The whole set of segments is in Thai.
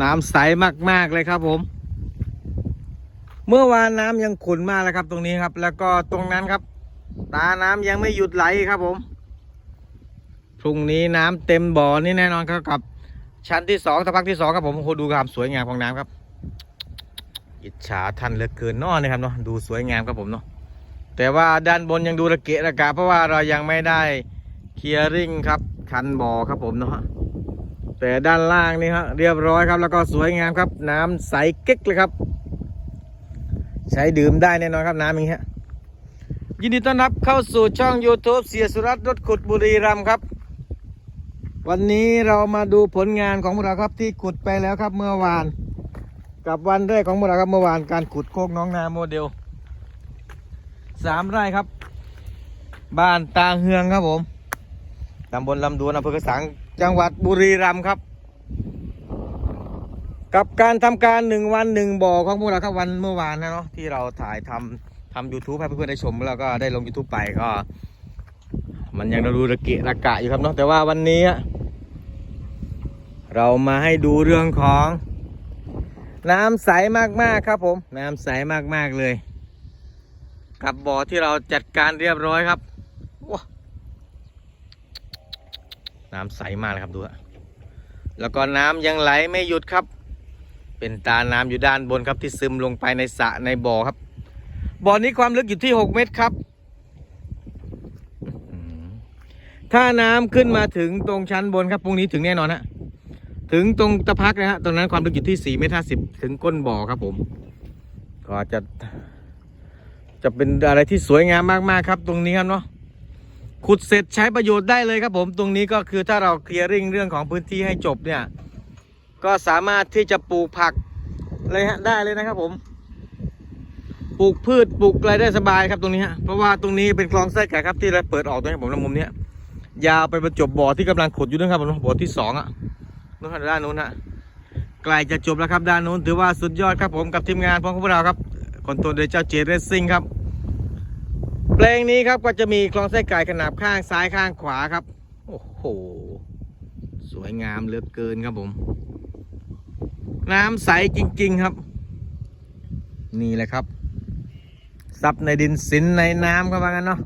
น้ำใสมากๆเลยครับผม เมื่อวานน้ำยังขุ่นมากเลยครับ ตรงนี้ครับ แล้วก็ตรงนั้นครับ ตาน้ำยังไม่หยุดไหลครับผมพรุ่งนี้น้ำเต็มบ่อนี่แน่นอนครับกับ ชั้นที่สองสะพักที่สองครับผมโอ้โหดูความสวยงามของน้ำครับ อิจฉาท่านเหลือเกินเนอนะครับเนาะดูสวยงามครับผมเนาะแต่ว่าด้านบนยังดูระเกะระกะเพราะว่าเรายังไม่ได้เคลียร์ริ่งครับคันบ่อครับผมเนาะ แต่ด้านล่างนี่ครับเรียบร้อยครับ แล้วก็สวยงามครับ น้ำใสเก๊กเลยครับ ใช้ดื่มได้แน่นอนครับน้ำอย่างนี้ฮะยินดีต้อนรับเข้าสู่ช่อง YouTube เสียสุรัตน์รถขุดบุรีรัมย์ครับ วันนี้เรามาดูผลงานของพวกเราครับที่ขุดไปแล้วครับเมื่อวาน กับวันแรกของพวกเราครับเมื่อวานการขุดโคกน้องนาโมเดลสามไร่ครับ บ้านตาเฮืองครับผมตำบลลำดวนอำเภอกระสัง จังหวัดบุรีรัมย์ครับ กับการทำการหนึ่งวันหนึ่งบ่อของพวกเราครับวันเมื่อวานนะเนาะที่เราถ่ายทำทำยูทูบให้เพื่อนๆได้ชมแล้วก็ได้ลง YouTube ไปก็ มันยังดูระเกะระกะอยู่ครับเนาะแต่ว่าวันนี้ เรามาให้ดูเรื่องของ น้ำใสมากๆครับผม น้ำใสมากๆเลย กับบ่อที่เราจัดการเรียบร้อยครับว้า น้ำใสมากเลยครับดูอะแล้วก็น้ำยังไหลไม่หยุดครับ เป็นตาน้ำอยู่ด้านบนครับที่ซึมลงไปในสระในบ่อครับ บ่อนี้ความลึกอยู่ที่ 6 เมตรครับ ถ้าน้ำขึ้นมาถึงตรงชั้นบนครับพรุ่งนี้ถึงแน่นอนฮะถึงตรงตะพักนะฮะตรงนั้นความลึกอยู่ที่ 4 เมตร50ถึงก้นบ่อครับผม ก็จะจะเป็นอะไรที่สวยงามมากๆครับ ตรงนี้ครับเนาะ ขุดเสร็จใช้ประโยชน์ได้เลยครับผมตรงนี้ก็คือถ้าเราเคลียร์ริ่งเรื่องของพื้นที่ให้จบเนี่ย ก็สามารถที่จะปลูกผักเลยฮะได้เลยนะครับผมปลูกพืชปลูกอะไรได้สบายครับตรงนี้ฮะเพราะว่าตรงนี้เป็นคลองไส้ไก่ครับที่เราเปิดออกตรงนี้ผมในมุมเนี้ยยาวไปประจบบ่อที่กำลังขุดอยู่นะครับผมบ่อที่สองอะนู้นฮะด้านนู้นฮะใกล้จะจบแล้วครับด้านนู้นถือว่าสุดยอดครับผมกับทีมงานของพวกเราครับคอนโทรลโดยเจ้าเจเรสซิ่งครับ แปลงนี้ครับก็จะมีคลองไส้ไก่ขนาบข้างซ้ายข้างขวาครับ โอ้โห สวยงามเหลือเกินครับผม น้ำใสจริง ๆครับ นี่แหละครับซับในดินสินในน้ำครับว่างั้นเนาะ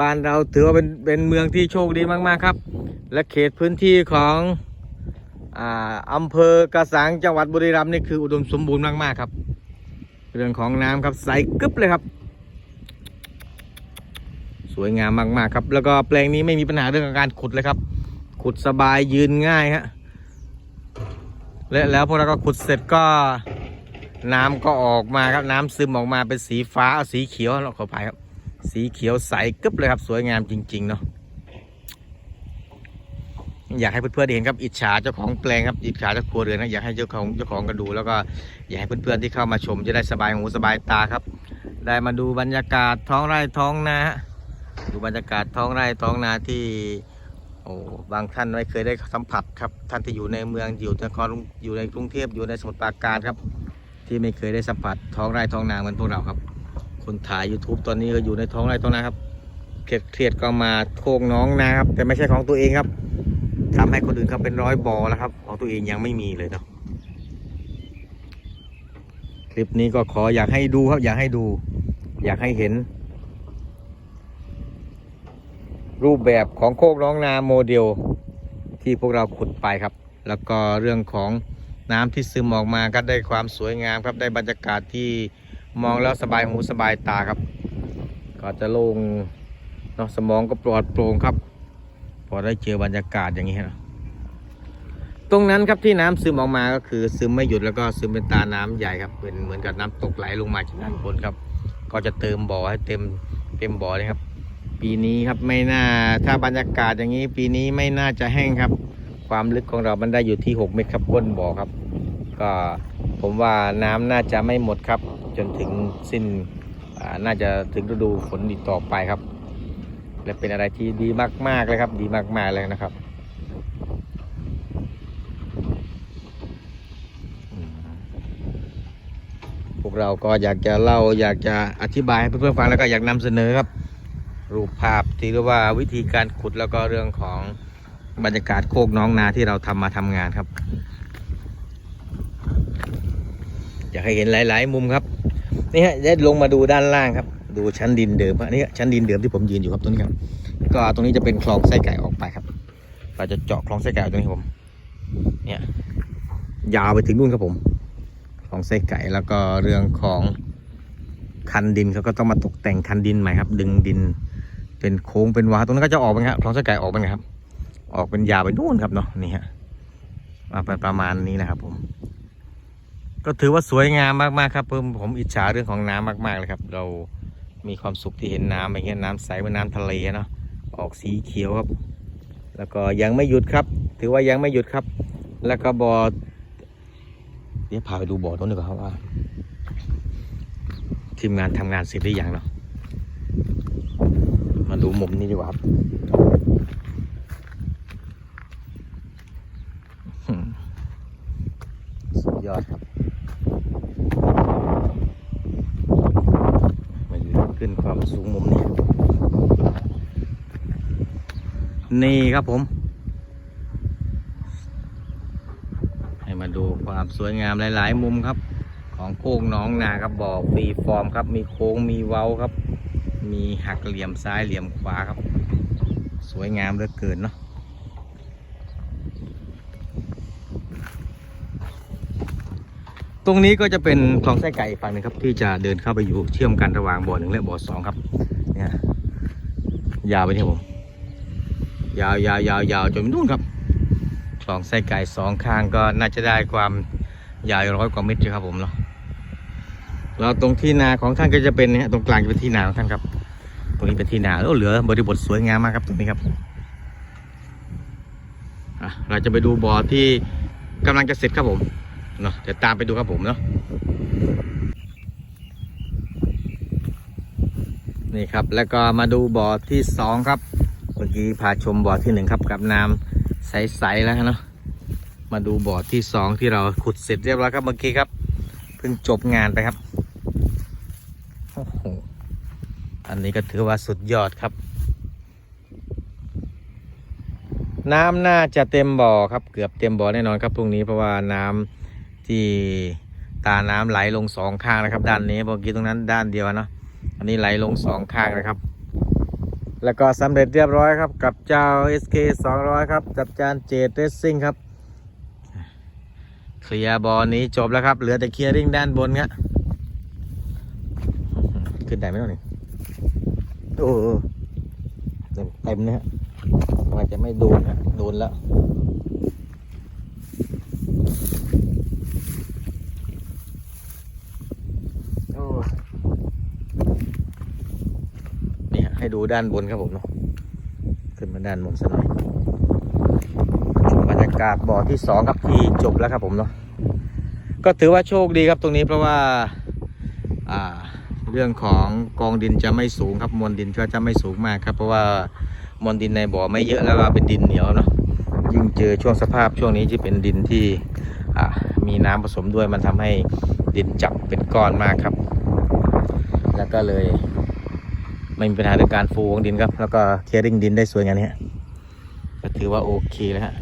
บ้านเราถือว่าเป็นเป็นเมืองที่โชคดีมากๆครับ และเขตพื้นที่ของอ่าอำเภอกระสังจังหวัดบุรีรัมย์นี่คืออุดมสมบูรณ์มากๆครับ เรื่องของน้ำครับใสกึ๊บเลยครับ วยงามมากๆครับ แล้วก็แปลงนี้ไม่มีปัญหาเรื่องการขุดเลยครับ ขุดสบายยืนง่ายฮะและแล้วพวกเราก็ขุดเสร็จก็น้ำก็ออกมาครับน้ำซึมออกมาเป็นสีฟ้าสีเขียวเราขอไปครับ สีเขียวใสกึ๊บเลยครับ สวยงามจริง ๆ เนาะอยากให้เพื่อนๆได้เห็นครับอิจฉาเจ้าของแปลงครับอิจฉาเจ้าครัวเรือนนะอยากให้เจ้าของเจ้าของก็ดู แล้วก็อยากให้เพื่อนๆที่เข้ามาชมจะได้สบายหูสบายตาครับ ได้มาดูบรรยากาศท้องไร่ท้องนาะ ดูบรรยากาศท้องไร่ท้องนาที่โอ้บางท่านไม่เคยได้สัมผัสครับ ท่านที่อยู่ในเมืองอยู่นครอยู่ในกรุงเทพอยู่ในสมุทรปราการครับ ที่ไม่เคยได้สัมผัสท้องไร่ท้องนาเหมือนพวกเราครับ คนถ่าย YouTube ตอนนี้ก็อยู่ในท้องไร่ท้องนาครับเครียดเครียดก็มาโคกน้องนาครับ แต่ไม่ใช่ของตัวเองครับทำให้คนอื่นเขาเป็นร้อยบ่อแล้วครับ ของตัวเองยังไม่มีเลยเนาะคลิปนี้ก็ขออยากให้ดูครับ อยากให้ดู อยากให้เห็น รูปแบบของโคกน้องนาโมเดล ที่พวกเราขุดไปครับ แล้วก็เรื่องของน้ำที่ซึมออกมาก็ได้ความสวยงามครับ ได้บรรยากาศที่มองแล้วสบายหูสบายตาครับ ก็จะโล่งเนาะสมองก็ปลอดโปร่งครับ พอได้เจอบรรยากาศอย่างนี้นะตรงนั้นครับที่น้ำซึมออกมาก็คือซึมไม่หยุดแล้วก็ซึมเป็นตาน้ำใหญ่ครับเป็นเหมือนกับน้ำตกไหลลงมาจากด้านบนครับ ก็จะเติมบ่อให้เต็มเต็มบ่อเลยครับ ปีนี้ครับไม่น่าถ้าบรรยากาศอย่างนี้ ปีนี้ไม่น่าจะแห้งครับ ความลึกของเรามันได้อยู่ที่ 6 เมตรครับก้นบ่อครับ ก็ผมว่าน้ำน่าจะไม่หมดครับ จนถึงสิ้นน่าจะถึงฤดูฝนอีกต่อไปครับ และเป็นอะไรที่ดีมากๆเลยครับ ดีมากๆเลยนะครับพวกเราก็อยากจะเล่าอยากจะอธิบายให้เพื่อนๆฟังแล้วก็อยากนำเสนอครับ รูปภาพที่เรียกว่าวิธีการขุดแล้วก็เรื่องของบรรยากาศโคกน้องนาที่เราทำมาทำงานครับ อยากให้เห็นหลาย ๆ มุมครับนี่ฮะได้ลงมาดูด้านล่างครับ ดูชั้นดินเดิมอันนี้ชั้นดินเดิมที่ผมยืนอยู่ครับตรงนี้ครับ ก็ตรงนี้จะเป็นคลองไส้ไก่ออกไปครับ เราจะเจาะคลองไส้ไก่ตรงนี้ครับผม เนี่ยยาวไปถึงนู่นครับผมคลองไส้ไก่แล้วก็เรื่องของคันดินเขาก็ต้องมาตกแต่งคันดินใหม่ครับ ดึงดิน เป็นโค้งเป็นวาตรงนั้นก็จะออกไปครับคลองไส้ไก่ออกไปครับ ออกเป็นยาวไปนู่นครับเนาะนี่ฮะมาปประมาณนี้นะครับ ผม ก็ถือว่าสวยงามมากๆครับเพิ่มผมอิจฉาเรื่องของน้ำมากๆเลยครับ เรามีความสุขที่เห็นน้ำอย่างเงี้ยน้ำใสเหมือนน้ำทะเลเนาะออกสีเขียวครับ แล้วก็ยังไม่หยุดครับ ถือว่ายังไม่หยุดครับ แล้วก็บ่อเดี๋ยวพาไปดูบ่อตรงนี้ก่อนครับว่าทีมงานทำงานเสร็จหรือยังเนาะ ดูมุมนี้ดีกว่าครับสุดยอดครับ มาอยู่ขึ้นความสูงมุมนี้ นี่ครับผม ให้มาดูความสวยงามหลาย ๆ มุมครับ ของโค้งน้องนาครับบ่อฟรีฟอร์มครับ มีโค้งมีเว้าครับ มีหักเหลี่ยมซ้ายเหลี่ยมขวาครับ สวยงามเหลือเกินเนาะตรงนี้ก็จะเป็นคลองไส้ไก่ฝั่งหนึงครับ ที่จะเดินเข้าไปอยู่เชื่อมกันระหว่างบ่อหนึ่งและบ่อสองครับ เนี่ยยาวไปที่ผมยาวยาวยาวยาวจนนู่นครับคลองไส้ไก่สองข้างก็น่าจะได้ความยาวร้อยกว่าเมตรครับผมเนาะ แล้วตรงที่นาของท่านก็จะเป็นเนี่ยตรงกลางจะเป็นที่นาของท่านครับ ตรงนี้เป็นที่นาแล้วเหลือบริบทสวยงามมากครับตรงนี้ครับเราจะไปดูบ่อที่กำลังจะเสร็จครับผมเนาะเดี๋ยวตามไปดูครับผมเนาะนี่ครับแล้วก็มาดูบ่อที่สองครับเมื่อกี้พาชมบ่อที่หนึ่งครับกับน้ำใสๆแล้วเนาะมาดูบ่อที่สองที่เราขุดเสร็จเรียบร้อยครับเมื่อกี้ครับเพิ่งจบงานไปครับโอ้โหอั นนี้ก็ถือว่าสุดยอดครับ น้ำน่าจะเต็มบ่อครับ เกือบเต็มบ่อแน่นอนครับพรุ่งนี้เพราะว่าน้ำที่ตาน้ำไหลลงสองข้างนะครับ ด้านนี้เมื่อกี้ตรงนั้นด้านเดียวเนาะอันนี้ไหลลงสองข้างนะครับ แล้วก็สำเร็จเรียบร้อยครับ กับเจ้า SK 200 ครับกับจานเจดเรสซิ่งครับเคลียร์บอลนี้จบแล้วครับ เหลือแต่เคลียร์ริ่งด้านบนครับขึ้นได้ไหมวะนี่ โอ้เต็มเต็มนะฮะว่าจะไม่โดนฮะโดนแล้วโอ้นี่ฮะให้ดูด้านบนครับผมเนาะขึ้นมาด้านบนสักหน่อยชมบรรยากาศบ่อที่สองครับที่จบแล้วครับผมเนาะก็ถือว่าโชคดีครับตรงนี้เพราะว่า อ่า เรื่องของกองดินจะไม่สูงครับมวลดินก็จะไม่สูงมากครับ เพราะว่ามวลดินในบ่อไม่เยอะแล้วก็เป็นดินเหนียวเนาะยิ่งเจอช่วงสภาพช่วงนี้ที่เป็นดินที่มีน้ำผสมด้วยมันทำให้ดินจับเป็นก้อนมากครับ แล้วก็เลยไม่มีปัญหาเรื่องการฟูของดินครับ แล้วก็เคลียร์ริงดินได้สวยงามนี้ก็ถือว่าโอเคแล้วฮะ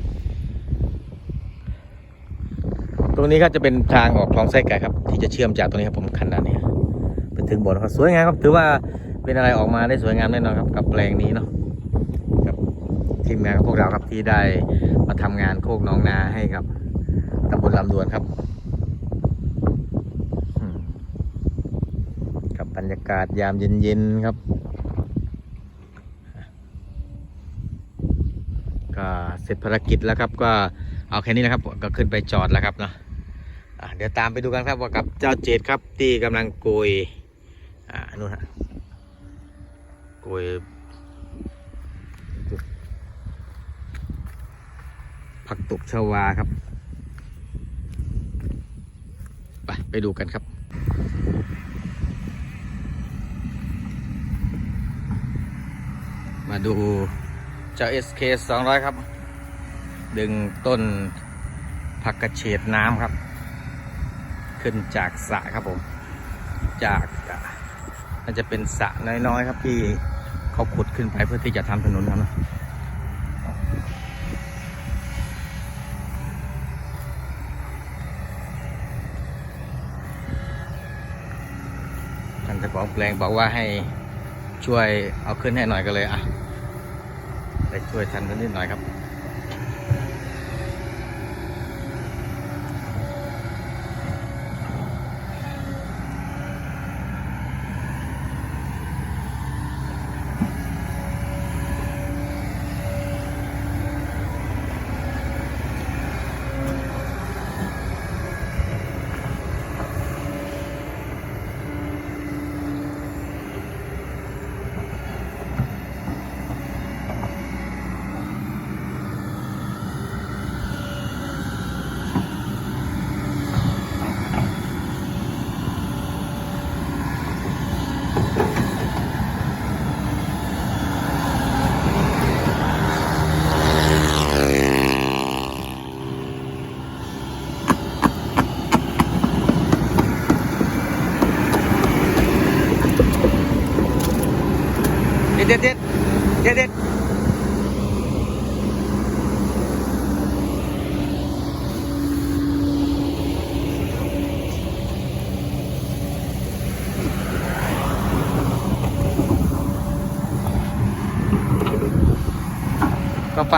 ตรงนี้ก็จะเป็นทางออกคลองไส้ไก่ครับ ที่จะเชื่อมจากตรงนี้ครับผมคันด้านนี้ ไปถึงบ่อนะครับ สวยงามครับ ถือว่าเป็นอะไรออกมาได้สวยงามแน่นอนครับ กับแปลงนี้เนาะกับทีมงานของพวกเราครับที่ได้มาทำงานโคกน้องนาให้กับตำบลลำดวนครับกับบรรยากาศยามเย็นๆครับก็เสร็จภารกิจแล้วครับ ก็เอาแค่นี้นะครับ ก็ขึ้นไปจอดแล้วครับเนาะะเดี๋ยวตามไปดูกันครับว่ากับเจ้าเจดครับที่กำลังโกย อ่านู่นฮะโกยผักตบชาวาครับ ไปไปดูกันครับมาดูเจ้า SK 200 ครับ ดึงต้นผักกระเฉดน้ำครับ ขึ้นจากสระครับผม จากอ น่าจะเป็นสระน้อยๆครับที่เขาขุดขึ้นไปเพื่อที่จะทำถนนครับท่านตะบอกแปลงบอกว่าให้ช่วยเอาขึ้นให้หน่อยก็เลยอะไปช่วยทันกันนิดหน่อยครับ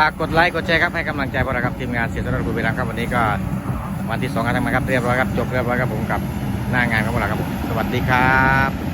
ากกดไลค์กดแชร์ครับให้กำลังใจพวกเราครับทีมงานเสียสละบุรีรัมย์ครับวันนี้ก็วันที่สองกันทำงาครับเรียบร้อยครับจบเรียบร้อยครับผมกับหน้างานของพวกเราครับผมสวัสดีครับ